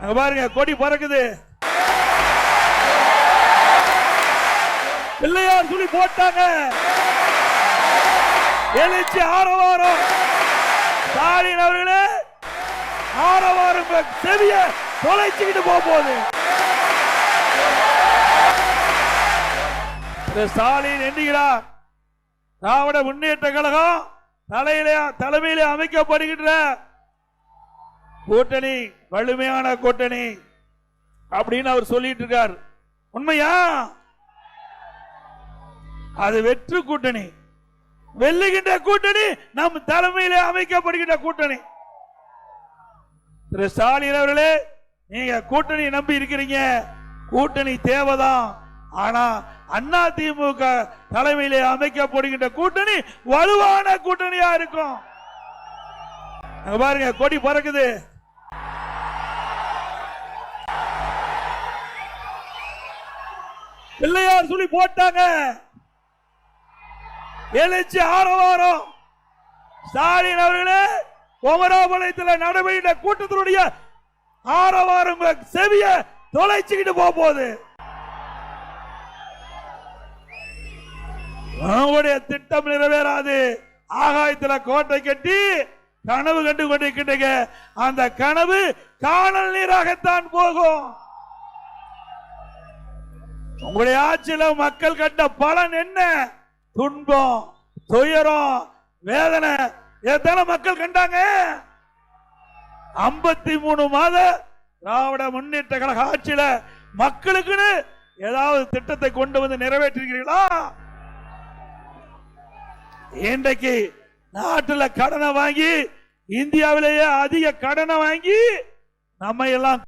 அங்க பாருங்க கொடி பறக்குது. பிள்ளையார் துணி போட்டாங்க. எழுச்சி ஆரவாரம். ஸ்டாலின் அவர்களே ஆரவாரம் செவிய தொலைச்சுக்கிட்டு போக போகுது. ஸ்டாலின் எண்ணுகிறார். திராவிட முன்னேற்ற கழகம் தலையிலே தலைமையிலே அமைக்கப்படுகின்ற கூட்டணி வலிமையான கூட்டணி அப்படின்னு அவர் சொல்லிட்டு இருக்கார். உண்மையா? அது வெற்று கூட்டணி. வெல்லுகின்ற கூட்டணி நம் தலைமையிலே அமைக்கப்படுகின்ற கூட்டணி. திரு ஸ்டாலின் அவர்களே நீங்க கூட்டணி நம்பி இருக்கிறீங்க. கூட்டணி தேவைதான். ஆனா அண்ணா திமுக தலைமையிலே அமைக்கப்படுகின்ற கூட்டணி வலுவான கூட்டணியா இருக்கும். அங்க பாருங்க கொடி பறக்குது. பிள்ளையார் சொல்லி போட்டாங்க. எழுச்சி ஆரவாரம். ஸ்டாலின் அவர்களே குமராபாளையத்தில் நடைபெற்ற கூட்டத்தினுடைய ஆரவாரம் செவிய தொலைச்சுக்கிட்டு போக போகுது. நம்முடைய திட்டம் நிறைவேறாது. ஆகாயத்துல கோட்டை கட்டி கனவு கண்டு கொண்டிருக்கின்றீங்க அந்த கனவு காணல் நீராகத்தான் போகும். உங்களுடைய ஆட்சியில மக்கள் கண்ட பலன் என்ன? துன்பம் துயரம் வேதனை. எத்தனை மக்கள் கண்டாங்க? ஐம்பத்தி மூணு மாத திராவிட முன்னேற்ற கழக ஆட்சியில மக்களுக்குன்னு ஏதாவது திட்டத்தை கொண்டு வந்து நிறைவேற்றிருக்கிறீர்களா இன்றைக்கு நாட்டில் கடனை வாங்கி இந்தியாவிலேயே அதிக கடனை வாங்கி நம்ம எல்லாம்